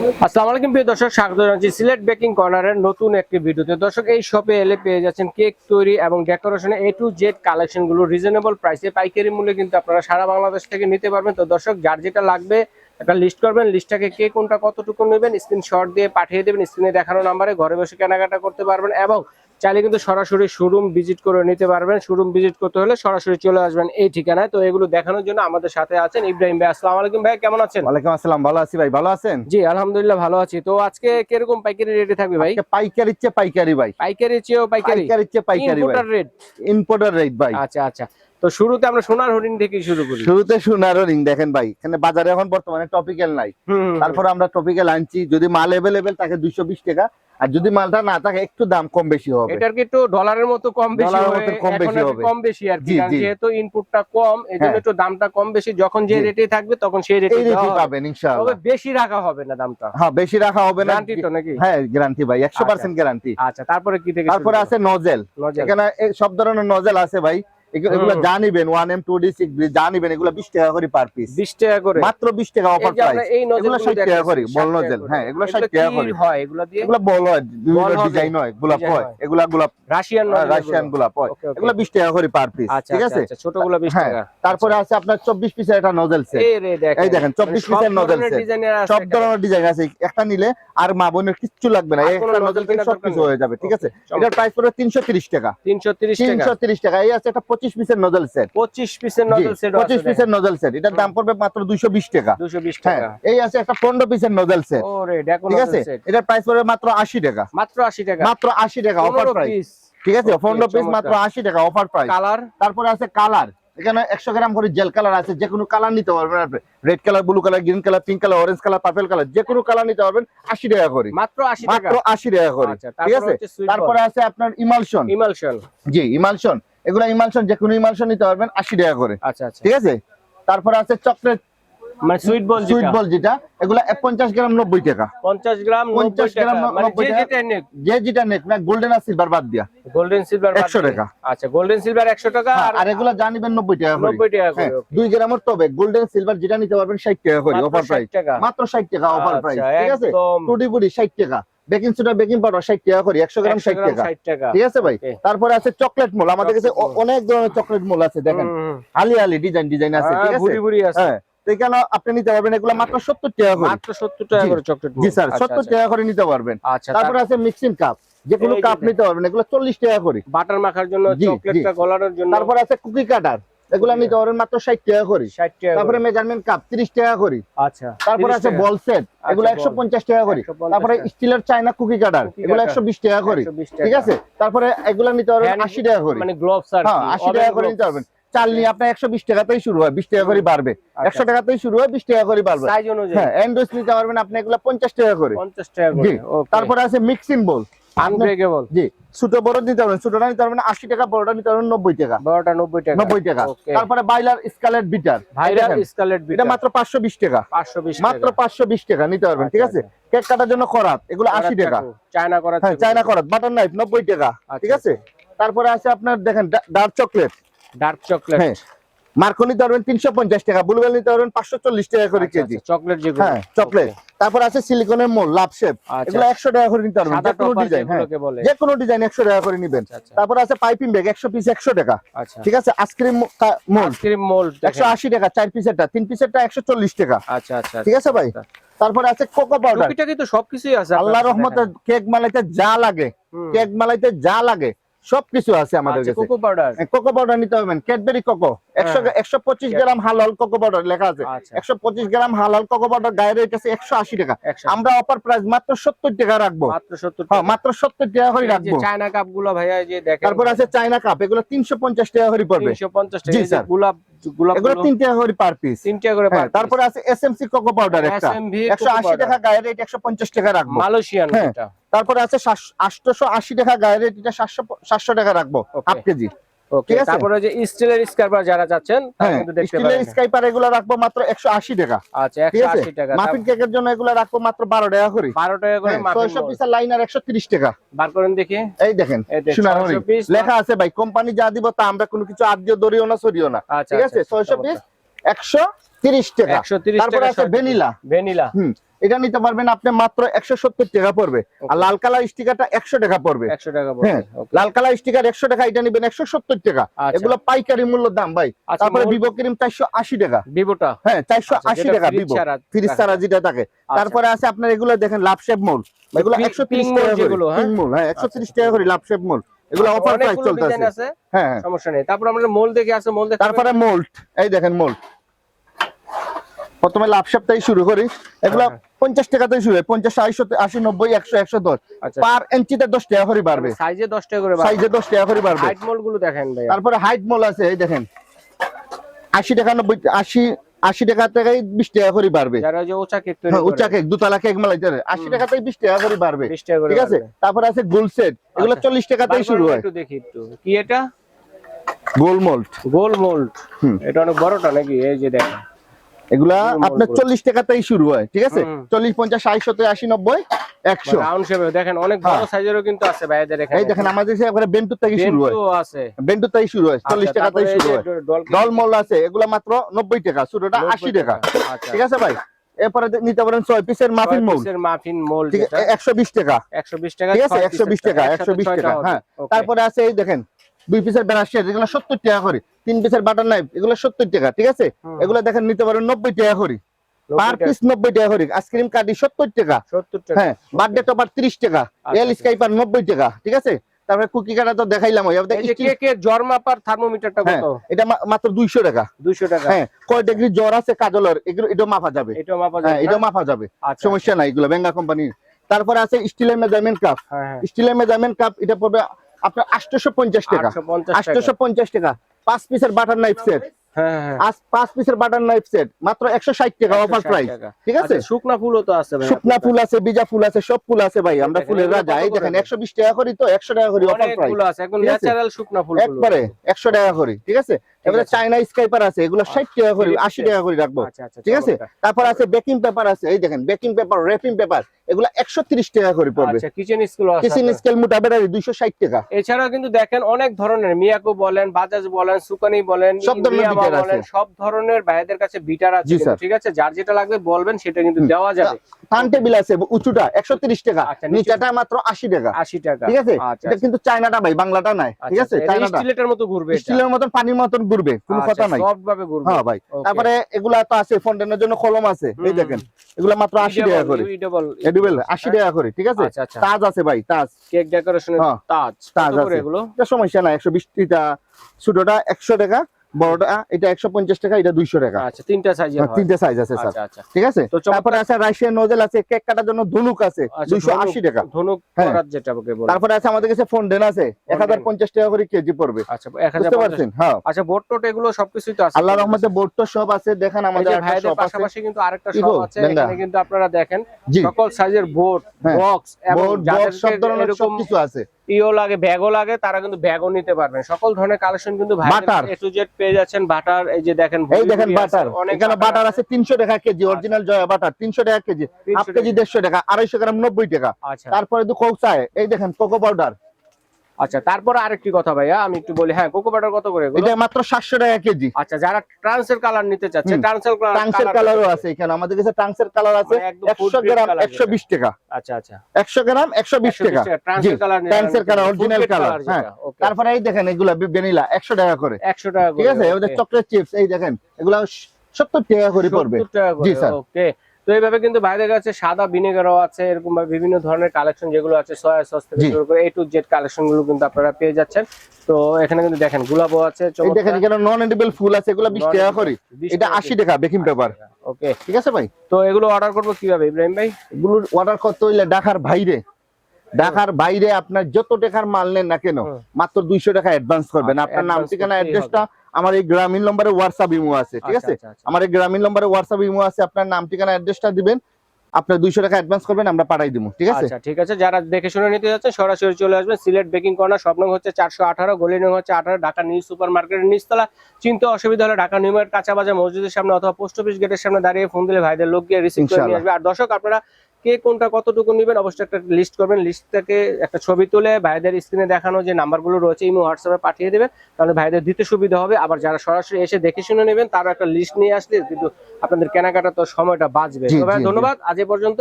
আসসালামু আলাইকুম প্রিয় দর্শক, স্বাগত জানাচ্ছি সিলেট বেকিং কর্নারের নতুন একটি ভিডিওতে। দর্শক, এই শপে এলে পেয়ে যাচ্ছেন কেক তৈরি এবং ডেকোরেশনে এ টু জেড কালেকশনগুলো রিজনেবল প্রাইসে পাইকারি মূল্যে কিন্তু আপনারা সারা বাংলাদেশ থেকে নিতে পারবেন। তো দর্শক, যার যেটা লাগবে একটা লিস্ট করবেন লিস্টটাকে কে কোনটা কতটুকু নেবেন স্ক্রিনশট দিয়ে পাঠিয়ে দেবেন স্ক্রিনে দেখানো নাম্বারে ঘরে বসে কেনাকাটা করতে পারবেন এবং চাইলে কিন্তু সরাসরি শোরুম ভিজিট করে নিতে পারবেন। শোরুম ভিজিট করতে হলে সরাসরি চলে আসবেন এই ঠিকানায়। তো এগুলো দেখানোর জন্য আমাদের সাথে আছেন ইব্রাহিম ভাই। আসসালামু আলাইকুম ভাই কেমন আছেন? ওয়ালাইকুম আসসালাম ভালো আছি ভাই ভালো আছেন? জি আলহামদুলিল্লাহ ভালো আছি। তো আজকে কীরকম পাইকারি রেটে থাকবে ভাই? পাইকারি চেয়ে পাইকারি ভাই। পাইকারি চেয়েও পাইকারি? পাইকারি চেয়ে পাইকারি ভাই। ইম্পোর্টার রেট ইম্পোর্টার রেট ভাই। আচ্ছা আচ্ছা। তো শুরুতে আমরা সোনার হরিণ থেকে শুরু করি। শুরুতে সোনার রিং দেখেন ভাই এখানে বাজারে এখন বর্তমানে টপিক্যাল নাই। তারপর আমরা টপিক্যাল আনছি যদি মাল এভেলেবেল থাকে দুইশো বিশ টাকা আর যদি মালটা না থাকে একটু দাম কম বেশি হবে। এটার কি একটু ডলারের মতো কম বেশি মতো কম এখন বেশি একটু হবে। কম বেশি আর কি কারণ যেহেতু ইনপুটটা কম এজন্য হ্যাঁ। একটু দামটা কম বেশি যখন যে রেটে থাকবে তখন সেই রেটে পাবেন তবে বেশি রাখা হবে না দামটা। হ্যাঁ বেশি রাখা হবে না। গ্যারান্টি তো নাকি? হ্যাঁ গ্যারান্টি ভাই একশো পার্সেন্ট গ্যারান্টি আচ্ছা তারপরে কি থেকে তারপরে আছে নজেল এখানে সব ধরনের নজেল আছে ভাই। এগুলো এগুলো যা নিবেন one M two D six যা নিবেন এগুলো বিশ টাকা করে পার পিস 20 টাকা করে। মাত্র বিশ টাকা অফার প্রাইস এগুলো 60 টাকা করে, বল নজেল, হ্যাঁ, এগুলো এগুলো 60 টাকা করে। হয়? এগুলো দিয়ে এগুলো বল হয় বল ডিজাইন হয় গোলাপ হয়। হয়। গোলাপ রাশিয়ান রাশিয়ান গোলাপ হয়। ওকে ওকে এগুলো বিশ টাকা করে পার পিস আচ্ছা ঠিক আছে? ছোটগুলো 20 টাকা। তারপরে আছে আপনার চব্বিশ পিসের একটা নজেল সেট এই দেখেন। চব্বিশ দেখেন, 24 সব পিসের। ডিজাইনের আছে সব ধরনের ডিজাইন আছে। একটা নিলে আর মা বোনের কিচ্ছু লাগবে না। আর এই কোনো একটা nozzle নজল থেকে সব কিছু হয়ে যাবে ঠিক আছে? এটার প্রাইস পড়বে তিনশো তিরিশ টাকা। 330 টাকা। তিনশো তিরিশ টাকা। এই আছে একটা পঁচিশ পিসের নজল সেট 25 পিসের নজল সেট পঁচিশ পিসের নজল সেট এটার দাম পড়বে মাত্র দুইশো বিশ টাকা। 220 হ্যাঁ টাকা। এই আছে একটা পনেরো পিসের নজল সেট ঠিক আছে? এটার প্রাইস পড়বে মাত্র আশি টাকা। মাত্র 80 টাকা। মাত্র আশি টাকা অফার প্রাইস ঠিক আছে? পনেরো পিস মাত্র আশি টাকা অফার প্রাইস কালার তারপরে আছে কালার এখানে একশো গ্রাম করে জেল কালার আছে। যে কোনো কালার নিতে পারবেন আপনি red colour blue colour green colour pink colour orange colour purple colour যে কোনো কালার নিতে পারবেন আশি টাকা করে। মাত্র 80 টাকা? মাত্র আশি টাকা করে। আচ্ছা ঠিক আছে? তারপরে আছে আপনার ইমালশন। ইমালশন। জি ইমালশন। এগুলো ইমালশন যে কোনো ইমালশন নিতে পারবেন আশি টাকা করে। আচ্ছা আচ্ছা। ঠিক আছে? তারপরে আছে চকলেট মানে সুইট বল সুইট বল যেটা এগুলো গ্রাম নব্বই টাকা। 50 গ্রাম 90 গ্রাম, মানে 90 যে টাকা। যে যেটা নেক না গোল্ডেন আর সিলভার বাদ দিয়া। গোল্ডেন সিলভার 100 টাকা। আচ্ছা গোল্ডেন সিলভার 100 টাকা আর আর এগুলো জানিবেন নব্বই টাকা 90 টাকা করে হ্যাঁ, দুই গ্রামের তবে গোল্ডেন সিলভার যেটা নিতে পারবেন ষাট টাকা করে মাত্র অফার প্রাইস মাত্র ষাট টাকা অফার আচ্ছা, প্রাইস ঠিক আছে? টুডি বুড়ি ষাট টাকা। বেকিং সোডা বেকিং পাউডার ষাট টাকা করে একশো গ্রাম 100 ষাট গ্রাম টাকা। 60 টাকা। ঠিক আছে ভাই? তারপরে আছে চকলেট মোল আমাদের কাছে অনেক ধরনের চকলেট মোল আছে দেখেন। আলি আলি ডিজাইন ডিজাইন আছে ঠিক হ্যাঁ, আছে ভুড়ি আছে। হ্যাঁ এখানে আপনি নিতে পারবেন এগুলো মাত্র সত্তর টাকা করে। মাত্র 70 টাকা করে চকলেট জি স্যার সত্তর টাকা করে নিতে পারবেন। আচ্ছা তারপরে আছে মিক্সিং কাপ যে কোনো কাপ নিতে পারবেন এগুলো চল্লিশ টাকা করে। বাটার মাখার জন্য চকলেটটা গলানোর জন্য। তারপরে আছে কুকি কাটার এগুলো নিতে পারবেন মাত্র ষাট টাকা করে। 60 টাকা তারপরে মেজারমেন্ট কাপ ত্রিশ টাকা করি। আচ্ছা তারপরে আছে বল সেট এগুলো আচ্ছা, একশো পঞ্চাশ টাকা করে। 150 তারপরে। স্টিলের চায়না কুকি কাটার এগুলো একশো বিশ টাকা করে। 120 ঠিক আছে? তারপরে এগুলো নিতে পারবেন আশি টাকা করে। মানে গ্লোভস হ্যাঁ আশি টাকা করে নিতে পারবেন। চাল নিয়ে আপনার একশো বিশ টাকাতেই শুরু হয় বিশ টাকা করে বাড়বে। আচ্ছা। একশো টাকাতেই শুরু হয় বিশ টাকা করে বাড়বে। হ্যাঁ অ্যান্ড্রয়েড নিতে পারবেন আপনি এগুলো পঞ্চাশ টাকা করে। 50 টাকা করে তারপরে আছে মিক্সিং বল আনব্রেকেবল জি। ছোট বড় নিতে পারবেন ছোটটা নিতে পারবেন আশি টাকা বড়টা নিতে পারবেন নব্বই টাকা। বড়টা 90 টাকা। নব্বই টাকা। তারপরে বাইলার স্কালেট বিটার। ভাইরাল স্কালেট এটা মাত্র পাঁচশো বিশ টাকা। 520 মাত্র পাঁচশো বিশ টাকা নিতে পারবেন ঠিক আছে? কেক কাটার জন্য করাত এগুলো আশি টাকা। চায়না করা হ্যাঁ চায়না করাত বাটার নাইফ নব্বই টাকা আচ্ছা, ঠিক আছে? তারপরে আছে আপনার দেখেন ডার্ক চকলেট। Dark chocolate. হ্যাঁ মার্কো নিতে পারবেন তিনশো পঞ্চাশ টাকা ব্লুবেল নিতে পারবেন পাঁচশো চল্লিশ টাকা করে কেজি। চকলেট যেগুলো। হ্যাঁ চকলেট। তারপর আছে সিলিকনের মোল লাভ শেপ। এগুলো একশো টাকা করে নিতে পারবেন যে কোনো ডিজাইন হ্যাঁ। যে কোনো ডিজাইন একশো টাকা করে নিবেন। আচ্ছা আচ্ছা। তারপর আছে পাইপিং ব্যাগ একশো পিস একশো টাকা। আচ্ছা। ঠিক আছে? আইসক্রিম মোল আইসক্রিম মোল্ড একশো আশি টাকা চার পিসেরটা তিন পিসেরটা একশো চল্লিশ টাকা। আচ্ছা আচ্ছা ঠিক আছে ভাই। তারপরে আছে কোকো পাউডার টুকিটাকি তো সবকিছুই আছে আল্লাহ রহমতে কেক মালাইতে যা লাগে কেক মালাইতে যা লাগে সবকিছু আছে আমাদের আচ্ছা, কাছে। কোকো পাউডার কোকো পাউডার নিতে পারবেন ক্যাডবেরি কোকো একশো হ্যাঁ। একশো পঁচিশ গ্রাম হালাল কোকো পাউডার লেখা আছে। আচ্ছা। একশো পঁচিশ গ্রাম হালাল কোকো পাউডার গায়ের রেট আছে একশো আশি টাকা। আমরা অফার প্রাইস মাত্র সত্তর টাকা রাখব। মাত্র 70 হ্যাঁ মাত্র সত্তর টাকা করে রাখব। চায়না কাপগুলো ভাইয়া যে দেখেন। তারপর আছে চায়না কাপ এগুলো তিনশো পঞ্চাশ টাকা করে পড়বে। 350 টাকা। গোলাপ গোলাপ এগুলো তিন টাকা করে পার পিস তিন টাকা করে হ্যাঁ তারপরে আছে S M C cocoa powder একটা। টাকা গায়ের রেট একশো পঞ্চাশ টাকা রাখব। মালয়েশিয়ান হ্যাঁ। এটা। তারপরে আছে আটশোশো আশি টাকা গায়ের রেট এটা সাতশো সাতশো টাকা রাখব হাফ কেজি। ওকে তারপরে যে স্টিলের স্কার্পার যারা চাচ্ছেন হ্যাঁ কিন্তু দেখতে স্টিলের স্কাইপার এগুলো রাখব মাত্র একশো আশি টাকা। আচ্ছা 180 টাকা মাফিন কেকের জন্য এগুলো রাখব মাত্র বারো টাকা করে। 12 টাকা করে মাফিন লাইনার একশো তিরিশ টাকা। বার করেন দেখি। এই দেখেন সোনার 600 লেখা আছে ভাই কোম্পানি যা দিব তা আমরা কোনো কিছু আদ্য দরিও না সরিও না। আচ্ছা ঠিক আছে? ছয়শো পিস একশো তিরিশ টাকা। 130 তারপরে টাকা আছে ভ্যানিলা। ভ্যানিলা। হুম। এটা নিতে পারবেন আপনি মাত্র একশো সত্তর টাকা পড়বে। আর লাল কালার স্টিকারটা একশো টাকা পড়বে। একশো টাকা হ্যাঁ, লাল কালার স্টিকার একশো টাকা এটা নিবেন একশো সত্তর টাকা। আচ্ছা। এগুলো পাইকারি মূল্য দাম ভাই। আচ্ছা, তারপরে ভিভো ক্রিম চারশো আশি টাকা। ভিভোটা হ্যাঁ চারশো আচ্ছা, আশি টাকা fridge ভিভো ছাড়া ফ্রিজ রাখা। যেটা থাকে। আচ্ছা। তারপরে আছে আপনার এগুলো দেখেন লাভ শেপ মোল এগুলো একশো তিরিশ টাকা হ্যাঁ? হ্যাঁ একশো তিরিশ টাকা করে লাভ শেপ মোল এগুলো আচ্ছা, অফার প্রাইস চলতেছে। আছে? হ্যাঁ হ্যাঁ। সমস্যা নেই। তারপর আমরা মোল দেখে আছে মোল দেখে তারপরে মোল্ড এই দেখেন মোল্ড প্রথমে লাভ সপ্তাহে শুরু করি। এগুলো হ্যাঁ, পঞ্চাশ টাকাতেই শুরু হয়। পঞ্চাশ আড়াইশো আশি নব্বই একশো একশো দশ। আচ্ছা। পার ইঞ্চিতে দশ টাকা করে বাড়বে। সাইজে 10 টাকা করে সাইজে দশ টাকা করে বাড়বে। হাইট মোলগুলো দেখেন ভাই তারপরে হাইট মল আছে এই দেখেন। আশি টাকা নব্বই আশি আশি টাকা থেকে বিশ টাকা করে বাড়বে। যারা ওই যে ওচা কেক তৈরি হ্যাঁ কেক দুতলা কেক মালাই আশি টাকা থেকে বিশ টাকা করে বাড়বে। 20 টাকা করে ঠিক আছে? তারপরে আছে গোল সেট এগুলো আচ্ছা। চল্লিশ টাকাতেই বার শুরু হয়। একটু দেখি একটু। কি এটা? গোল মোল্ড গোল মোল্ড এটা অনেক বড়টা নাকি? এই যে দেখেন। এগুলা আপনার চল্লিশ টাকাতেই শুরু হয় ঠিক আছে? চল্লিশ পঞ্চাশ ষাট সত্তর আশি নব্বই একশো। দেখেন অনেক বড় হ্যাঁ। সাইজেরও কিন্তু আছে ভাইদের এই দেখেন আমাদের বেন্টুর থেকে শুরু হয়। বেন্টুর থেকে শুরু হয় চল্লিশ আচ্ছা, টাকাতেই শুরু হয়। ডল ডল মল আছে এগুলা মাত্র নব্বই টাকা ছোটটা আশি টাকা। আচ্ছা। ঠিক আছে ভাই? এরপরে নিতে পারেন ছয় পিসের মাফিন মোল মাফিন মোল একশো বিশ টাকা। 120 টাকা ঠিক আছে একশো বিশ টাকা একশো বিশ টাকা হ্যাঁ। তারপরে আছে এই দেখেন দুই পিসের বেনার এগুলো সত্তর টাকা করে। তিন পিসের বাটার নাইফ এগুলো সত্তর টাকা ঠিক আছে। এগুলো দেখেন নিতে পারেন নব্বই টাকা করে। 90 পার পিস নব্বই টাকা করে। আইসক্রিম কাটি সত্তর টাকা। হ্যাঁ বার্থডে টপার তিরিশ টাকা। এল আচ্ছা। স্কাইপার নব্বই টাকা ঠিক আছে? তারপরে কুকি কাটা তো দেখাইলাম থার্মোমিটারটা হ্যাঁ কত? এটা মাত্র দুইশো টাকা। 200 টাকা। হ্যাঁ কয় ডিগ্রি জ্বর আছে কাজলের এগুলো এটা মাপা যাবে। এটা মাপা হ্যাঁ এটা মাপা যাবে। আচ্ছা। সমস্যা নাই এগুলো বেঙ্গা কোম্পানি তারপরে আছে স্টিলের মেজারমেন্ট কাপ হ্যাঁ হ্যাঁ। স্টিলের মেজারমেন্ট কাপ এটা পড়বে আপনার আটশোশো পঞ্চাশ টাকা। 850 পঞ্চাশ টাকা। পাঁচ পিসের বাটার নাইফ সেট আজ পাঁচ পিসের বাটার নাইফ সেট মাত্র একশো ষাট টাকা অফার প্রাইস ঠিক আছে? আচ্ছা, শুকনা ফুলও তো আছে শুকনা ফুল আছে বীজা ফুল আছে সব ফুল আছে ভাই। আমরা ফুলের এগুলো রাজা। এই দেখেন একশো বিশ টাকা করি তো একশো টাকা করি অফার প্রাইস একবারে একশো টাকা করি। ঠিক আছে? এবারে চাইনা স্কাইপার আছে এগুলো ষাট টাকা করি আশি টাকা করে রাখব। আচ্ছা আচ্ছা ঠিক আছে? তারপর আছে বেকিং পেপার আছে এই দেখেন বেকিং পেপার র্যাপিং পেপার এগুলো একশো টাকা করে পড়বে। আচ্ছা কিচেন স্কুল কিচেন স্কেল মোটা বেড়ারি দুইশো ষাট টাকা। এছাড়াও কিন্তু দেখেন অনেক ধরনের মিয়াকো বলেন বাজাজ বলেন সুকানি বলেন সব ধরনের। সব ভাইদের কাছে বিটার আছে। ঠিক আছে? যার যেটা লাগবে বলবেন সেটা কিন্তু দেওয়া যাবে। টার্ন টেবিল আছে উঁচুটা একশো তিরিশ টাকা। আচ্ছা, নিচাটা মাত্র আশি টাকা। আশি টাকা। ঠিক আছে? আচ্ছা কিন্তু চায়নাটা ভাই বাংলাটা নাই। ঠিক আছে? মতো ঘুরবে স্টিলের মতন পানির মতন ঘুরবে কোনো আচ্ছা, কথা নাই। হ্যাঁ ভাই তারপরে এগুলা তো আছে ফন্টেনের জন্য কলম আছে এই দেখেন এগুলা মাত্র আশি টাকা করে। এডিবেল আশি টাকা করে ঠিক আছে? আচ্ছা আচ্ছা। তাজ আছে ভাই তাজ। কেক ডেকোরেশনের হ্যাঁ, তাজ। তাজ আছে। এগুলো? সমস্যা নাই একশো বিশটা ছোটটা একশো টাকা। বড়টা এটা টাকা এটা দুইশো টাকা। আচ্ছা তিনটা সাইজের হ্যাঁ, তিনটে সাইজ আছে স্যার আচ্ছা আচ্ছা। ঠিক আছে? তো তারপরে আছে রাশিয়ান নোজেল আছে কেক কাটার জন্য ধনুক আছে আচ্ছা, টাকা। ধনুক হ্যাঁ। করার যেটা বলে। তারপরে আছে আমাদের কাছে ফন্ডেন আছে এক হাজার পঞ্চাশ টাকা করে কেজি পড়বে। আচ্ছা এক হাজার বুঝতে পঞ্চাশ- পারছেন? হ্যাঁ। আচ্ছা টোট এগুলো সবকিছুই তো আছে। আল্লাহ রহমতে বোর্ড তো সব আছে দেখেন আমাদের ভাইদের পাশাপাশি কিন্তু আরেকটা শপ আছে এখানে কিন্তু আপনারা দেখেন সকল সাইজের বোট হ্যাঁ। বক্স এবং বোর্ড যাদের সব ধরনের সবকিছু আছে। ইও লাগে ব্যাগও লাগে তারা কিন্তু ব্যাগও নিতে পারবেন সকল ধরনের কালেকশন কিন্তু বাটার। এ টু জেড পেয়ে যাচ্ছেন বাটার এই যে দেখেন এই দেখেন বাটার। এখানে বাটার আছে। তিনশো টাকা কেজি অরিজিনাল জয়া বাটার তিনশো টাকা কেজি 300 হাফ কেজি দেড়শো টাকা আড়াইশো গ্রাম নব্বই টাকা। আচ্ছা। তারপরে তো কোক চায় এই দেখেন কোকো পাউডার আচ্ছা তারপর আরেকটি কথা ভাইয়া আমি একটু বলি হ্যাঁ কোকো বাটার কত করে এটা মাত্র সাতশো টাকা কেজি। আচ্ছা যারা ট্রান্সের কালার নিতে চাচ্ছে। ট্রান্সের টাংসের কালারও আছে এখানে। আমাদের কাছে টাংসের কালার আছে মানে একদম full একশো grade গ্রাম colour একশো বিশ টাকা। আচ্ছা আচ্ছা। একশো গ্রাম একশো বিশ টাকা। ট্রান্সের কালার ট্রান্সের কালার original colour, হ্যাঁ। তারপরে এই দেখেন এগুলা ভ্যানিলা একশো টাকা করে। 100 টাকা ঠিক আছে? ওদের চকলেট চিপস এই দেখেন এগুলা সত্তর টাকা করে পড়বে। জি, স্যার। ওকে তো এইভাবে কিন্তু বাইরের কাছে সাদা ভিনেগারও আছে এরকম ভাবে বিভিন্ন ধরনের কালেকশন যেগুলো আছে সয়া সস থেকে শুরু করে এ টু জেড কালেকশনগুলো কিন্তু আপনারা পেয়ে যাচ্ছেন। তো এখানে কিন্তু দেখেন গোলাপও আছে এই দেখেন এখানে নন এডিবল ফুল আছে এগুলা বিশ টাকা করে। এটা আশি টাকা বেকিং পেপার। ওকে। ঠিক আছে ভাই? তো এগুলো অর্ডার করব কীভাবে ইব্রাহিম ভাই? এগুলোর অর্ডার করতে হইলে ঢাকার বাইরে। ঢাকার বাইরে আপনার যত টাকার মাল নেন না কেন মাত্র দুইশো টাকা অ্যাডভান্স করবেন। আচ্ছা, আপনার নাম ঠিকানা অ্যাড্রেসটা আমার এই গ্রামীণ নম্বরে হোয়াটসঅ্যাপ ইমো আছে ঠিক আচ্ছা, আছে? আচ্ছা, আচ্ছা। আমার এই গ্রামীণ নম্বরে হোয়াটসঅ্যাপ ইমো আছে আপনার নাম ঠিকানা অ্যাড্রেসটা দিবেন আপনার দুইশো টাকা অ্যাডভান্স করবেন আমরা পাঠাই দিব ঠিক আছে? ঠিক আছে যারা দেখে শুনে নিতে যাচ্ছে সরাসরি চলে আসবেন সিলেট বেকিং কর্নার স্বপ্ন হচ্ছে চারশো আঠারো গলি নং হচ্ছে আঠারো ঢাকা নিউ সুপার মার্কেটের নিচতলা। চিন্তা অসুবিধা হলে ঢাকা নিউ মার্কেট কাঁচা বাজার মসজিদের সামনে অথবা পোস্ট অফিস গেটের সামনে দাঁড়িয়ে ফোন দিলে ভাইদের লোক গিয়ে রিসিভ করে নিয়ে আসবে। আর দর্শক আপনারা কে কোনটা কতটুকু নেবেন অবশ্যই একটা লিস্ট করবেন। লিস্ট থেকে একটা ছবি তুলে ভাইদের স্ক্রিনে দেখানো যে নাম্বারগুলো রয়েছে ইমো হোয়াটসঅ্যাপে পাঠিয়ে দেবেন। তাহলে ভাইদের দিতে সুবিধা হবে। আবার যারা সরাসরি এসে দেখে শুনে নেবেন তারও একটা লিস্ট নিয়ে আসলে কিন্তু আপনাদের কেনাকাটা তো সময়টা বাঁচবে। ধন্যবাদ। আজ এ পর্যন্ত